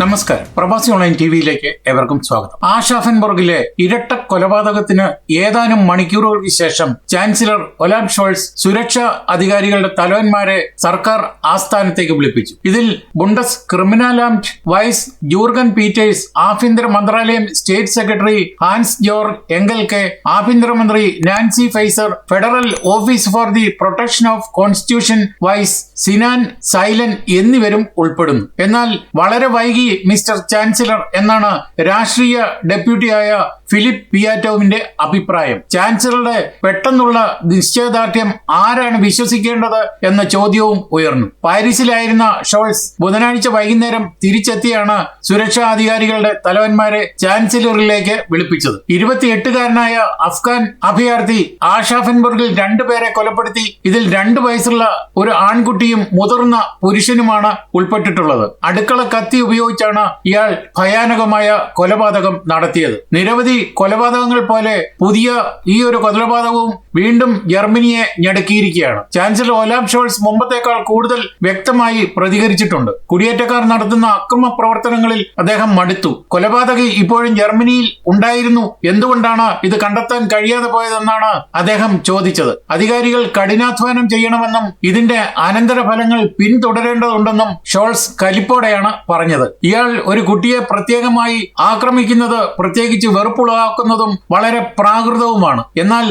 നമസ്കാരം. പ്രവാസി online T വിയിലേക്ക് എവർക്കും സ്വാഗതം. ആഷാഫൻബർഗിലെ ഇരട്ട കൊലപാതകത്തിന് ഏതാനും മണിക്കൂറുകൾക്ക് ശേഷം ചാൻസലർ ഒലാം ഷോൾസ് സുരക്ഷാ അധികാരികളുടെ തലവന്മാരെ സർക്കാർ ആസ്ഥാനത്തേക്ക് വിളിപ്പിച്ചു. ഇതിൽ ബുണ്ടസ് ക്രിമിനലാംറ്റ് വൈസ് ജൂർഗൻ പീറ്റേഴ്സ് ആഭ്യന്തര മന്ത്രാലയം state secretary Hans Georg Engelke ആഭ്യന്തരമന്ത്രി Nancy Faeser federal office for the protection of constitution vice Sinan Selen എന്നിവരും ഉൾപ്പെടുന്നു. എന്നാൽ വളരെ വൈകി മിസ്റ്റർ ചാൻസലർ എന്നാണ് രാഷ്ട്രീയ ഡെപ്യൂട്ടിയായ ഫിലിപ്പ് പിയാറ്റോവിന്റെ അഭിപ്രായം. ചാൻസലറുടെ പെട്ടെന്നുള്ള നിശ്ചയദാർഢ്യം ആരാണ് വിശ്വസിക്കേണ്ടത് എന്ന ചോദ്യവും ഉയർന്നു. പാരീസിലായിരുന്ന ഷോൾസ് ബുധനാഴ്ച വൈകുന്നേരം തിരിച്ചെത്തിയാണ് സുരക്ഷാ അധികാരികളുടെ തലവന്മാരെ ചാൻസലറിലേക്ക് വിളിപ്പിച്ചത്. ഇരുപത്തിയെട്ടുകാരനായ അഫ്ഗാൻ അഭയാർത്ഥി ആഷാഫൻബർഗിൽ രണ്ടുപേരെ കൊലപ്പെടുത്തി ഇതിൽ രണ്ടു വയസ്സുള്ള ഒരു ആൺകുട്ടിയും മുതിർന്ന പുരുഷനുമാണ് ഉൾപ്പെട്ടിട്ടുള്ളത്. അടുക്കള കത്തി ഉപയോഗിച്ചാണ് ഇയാൾ ഭയാനകമായ കൊലപാതകം നടത്തിയത്. നിരവധി കൊലപാതകങ്ങൾ പോലെ പുതിയ ഈ ഒരു കൊലപാതകവും വീണ്ടും ജർമ്മനിയെ ഞെടുക്കിയിരിക്കുകയാണ്. ചാൻസലർ ഓലാം ഷോൾസ് മുമ്പത്തേക്കാൾ കൂടുതൽ വ്യക്തമായി പ്രതികരിച്ചിട്ടുണ്ട്. കുടിയേറ്റക്കാർ നടത്തുന്ന അക്രമ പ്രവർത്തനങ്ങളിൽ അദ്ദേഹം മടുത്തു. കൊലപാതകി ഇപ്പോഴും ജർമ്മനിയിൽ ഉണ്ടായിരുന്നു. എന്തുകൊണ്ടാണ് ഇത് കണ്ടെത്താൻ കഴിയാതെ പോയതെന്നാണ് അദ്ദേഹം ചോദിച്ചത്. അധികാരികൾ കഠിനാധ്വാനം ചെയ്യണമെന്നും ഇതിന്റെ അനന്തരഫലങ്ങൾ പിന്തുടരേണ്ടതുണ്ടെന്നും ഷോൾസ് കലിപ്പോടെയാണ് പറഞ്ഞത്. ഇയാൾ ഒരു കുട്ടിയെ പ്രത്യേകമായി ആക്രമിക്കുന്നത് പ്രത്യേകിച്ച് വെറുപ്പുളവാക്കുന്നതും വളരെ പ്രാകൃതവുമാണ്. എന്നാൽ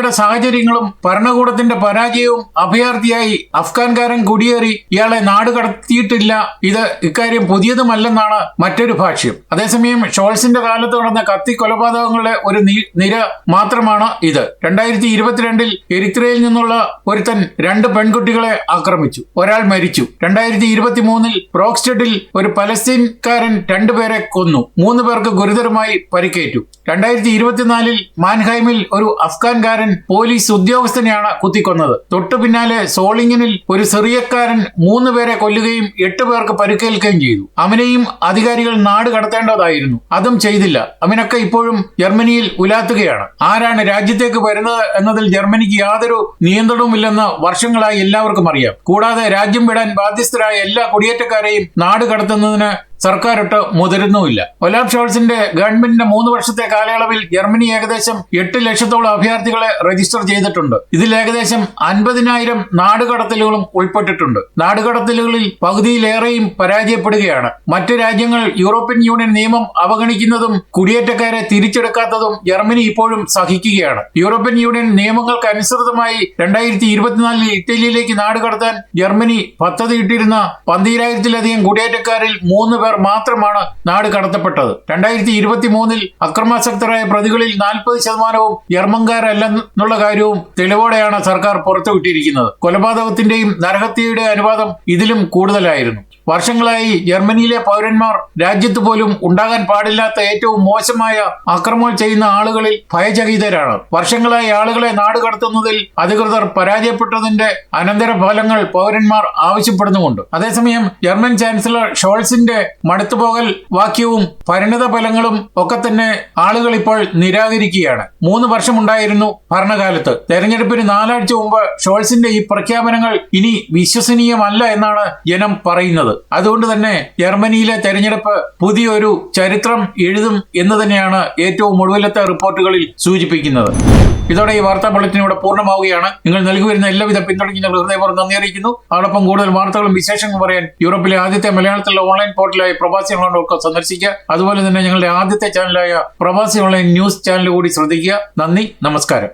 കുറ്റവാളിയുടെ സാഹചര്യങ്ങളും ഭരണകൂടത്തിന്റെ പരാജയവും അഭയാർത്ഥിയായി അഫ്ഗാൻകാരൻ കുടിയേറി ഇയാളെ നാട് കടത്തിയിട്ടില്ല. ഇത് ഇക്കാര്യം പുതിയതുമല്ലെന്നാണ് മറ്റൊരു ഭാഷ്യം. അതേസമയം ഷോൾസിന്റെ കാലത്ത് നടന്ന കത്തി കൊലപാതകങ്ങളുടെ ഒരു നിര മാത്രമാണ് ഇത്. രണ്ടായിരത്തി ഇരുപത്തിരണ്ടിൽ എരിത്രയിൽ നിന്നുള്ള ഒരുത്തൻ രണ്ട് പെൺകുട്ടികളെ ആക്രമിച്ചു. ഒരാൾ മരിച്ചു. രണ്ടായിരത്തി ഇരുപത്തി മൂന്നിൽ ബ്രോക്സ്റ്റഡിൽ ഒരു പലസ്തീൻകാരൻ രണ്ടുപേരെ കൊന്നു. മൂന്ന് പേർക്ക് ഗുരുതരമായി പരിക്കേറ്റു. രണ്ടായിരത്തി ഇരുപത്തിനാലിൽ മാൻഹൈമിൽ ഒരു അഫ്ഗാൻകാരൻ പോലീസ് ഉദ്യോഗസ്ഥനെയാണ് കുത്തിക്കൊന്നത്. തൊട്ടു പിന്നാലെ സോളിങ്ങിനിൽ ഒരു സിറിയക്കാരൻ മൂന്ന് പേരെ കൊല്ലുകയും എട്ട് പേർക്ക് പരിക്കേൽക്കുകയും ചെയ്തു. അവനെയും അധികാരികൾ നാട് കടത്തേണ്ടതായിരുന്നു. അതും ചെയ്തില്ല. അവനൊക്കെ ഇപ്പോഴും ജർമ്മനിയിൽ ഉലാത്തുകയാണ്. ആരാണ് രാജ്യത്തേക്ക് വരുന്നത് എന്നതിൽ ജർമ്മനിക്ക് യാതൊരു നിയന്ത്രണവുമില്ലെന്ന് വർഷങ്ങളായി എല്ലാവർക്കും അറിയാം. കൂടാതെ രാജ്യം വിടാൻ ബാധ്യസ്ഥരായ എല്ലാ കുടിയേറ്റക്കാരെയും നാട് കടത്തുന്നതിന് സർക്കാരൊട്ട് മുതിരുന്നുമില്ല. ഒലാബ് ഷോൾസിന്റെ ഗവൺമെന്റിന്റെ മൂന്ന് വർഷത്തെ കാലയളവിൽ ജർമ്മനി ഏകദേശം എട്ട് ലക്ഷത്തോളം അഭയാർത്ഥികളെ രജിസ്റ്റർ ചെയ്തിട്ടുണ്ട്. ഇതിൽ ഏകദേശം അൻപതിനായിരം നാടുകടത്തലുകളും ഉൾപ്പെട്ടിട്ടുണ്ട്. നാടുകടത്തലുകളിൽ പകുതിയിലേറെയും പരാജയപ്പെടുകയാണ്. മറ്റു രാജ്യങ്ങൾ യൂറോപ്യൻ യൂണിയൻ നിയമം അവഗണിക്കുന്നതും കുടിയേറ്റക്കാരെ തിരിച്ചെടുക്കാത്തതും ജർമ്മനി ഇപ്പോഴും സഹിക്കുകയാണ്. യൂറോപ്യൻ യൂണിയൻ നിയമങ്ങൾക്ക് അനുസൃതമായി രണ്ടായിരത്തി ഇരുപത്തിനാലിൽ ഇറ്റലിയിലേക്ക് നാടുകടത്താൻ ജർമ്മനി പദ്ധതിയിട്ടിരുന്ന പന്തീരായിരത്തിലധികം കുടിയേറ്റക്കാരിൽ മൂന്ന് പേർ മാത്രമാണ് നാട് കടത്തപ്പെട്ടത്. രണ്ടായിരത്തി ഇരുപത്തി മൂന്നിൽ അക്രമാസക്തരായ പ്രതികളിൽ നാൽപ്പത് ശതമാനവും ജർമ്മൻകാരല്ലെന്നുള്ള കാര്യവും തെളിവോടെയാണ് സർക്കാർ പുറത്തുവിട്ടിരിക്കുന്നത്. കൊലപാതകത്തിന്റെയും നരഹത്യയുടെ അനുപാതം ഇതിലും കൂടുതലായിരുന്നു. വർഷങ്ങളായി ജർമ്മനിയിലെ പൗരന്മാർ രാജ്യത്ത് പോലും ഉണ്ടാകാൻ പാടില്ലാത്ത ഏറ്റവും മോശമായ അക്രമങ്ങൾ ചെയ്യുന്ന ആളുകളിൽ ഭയചകിതരാണ്. വർഷങ്ങളായി ആളുകളെ നാട് കടത്തുന്നതിൽ അധികൃതർ പരാജയപ്പെട്ടതിന്റെ അനന്തരഫലങ്ങൾ പൗരന്മാർ ആവശ്യപ്പെടുന്നുമുണ്ട്. അതേസമയം ജർമ്മൻ ചാൻസലർ ഷോൾസിന്റെ മടുത്തുപോകൽ വാക്യവും പരിണിത ഫലങ്ങളും ഒക്കെ തന്നെ ആളുകൾ ഇപ്പോൾ നിരാകരിക്കുകയാണ്. മൂന്ന് വർഷമുണ്ടായിരുന്നു ഭരണകാലത്ത്. തെരഞ്ഞെടുപ്പിന് നാലാഴ്ച മുമ്പ് ഷോൾസിന്റെ ഈ പ്രഖ്യാപനങ്ങൾ ഇനി വിശ്വസനീയമല്ല എന്നാണ് ജനം പറയുന്നത്. അതുകൊണ്ട് തന്നെ ജർമ്മനിയിലെ തെരഞ്ഞെടുപ്പ് പുതിയൊരു ചരിത്രം എഴുതും എന്ന് തന്നെയാണ് ഏറ്റവും ഒടുവിലത്തെ റിപ്പോർട്ടുകളിൽ സൂചിപ്പിക്കുന്നത്. ഇതോടെ ഈ വാർത്താ ബുള്ളറ്റിൻ ഇവിടെ പൂർണമാവുകയാണ്. നിങ്ങൾ നൽകി വരുന്ന എല്ലാവിധ ഞങ്ങൾ ഹൃദയപൂർവം നന്ദി അറിയിക്കുന്നു. അതോടൊപ്പം കൂടുതൽ വാർത്തകളും വിശേഷങ്ങളും പറയാൻ യൂറോപ്പിലെ ആദ്യത്തെ മലയാളത്തിലുള്ള ഓൺലൈൻ പോർട്ടലായ പ്രവാസി ഓൺലൈൻ ഡോട്ട് കോം സന്ദർശിക്കുക. അതുപോലെ തന്നെ ഞങ്ങളുടെ ആദ്യത്തെ ചാനലായ പ്രവാസി ഓൺലൈൻ ന്യൂസ് ചാനൽ കൂടി ശ്രദ്ധിക്കുക. നന്ദി നമസ്കാരം.